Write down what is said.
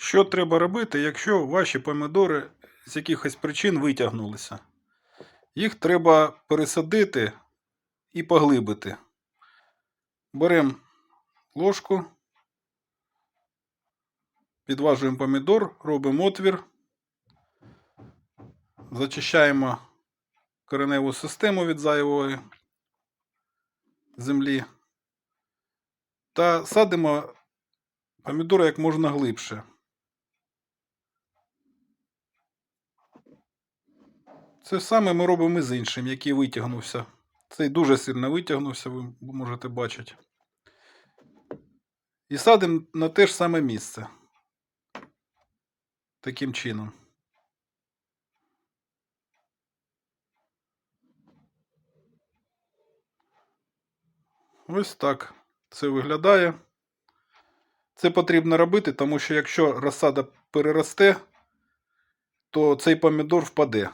Що треба робити, якщо ваші помідори з якихось причин витягнулися? Їх треба пересадити і поглибити. Беремо ложку, підважуємо помідор, робимо отвір, зачищаємо кореневу систему від зайвої землі та садимо помідори як можна глибше. Це саме ми робимо і з іншим, який витягнувся. Цей дуже сильно витягнувся, ви можете бачити. І садимо на те ж саме місце. Таким чином. Ось так це виглядає. Це потрібно робити, тому що якщо розсада переросте, то цей помідор впаде.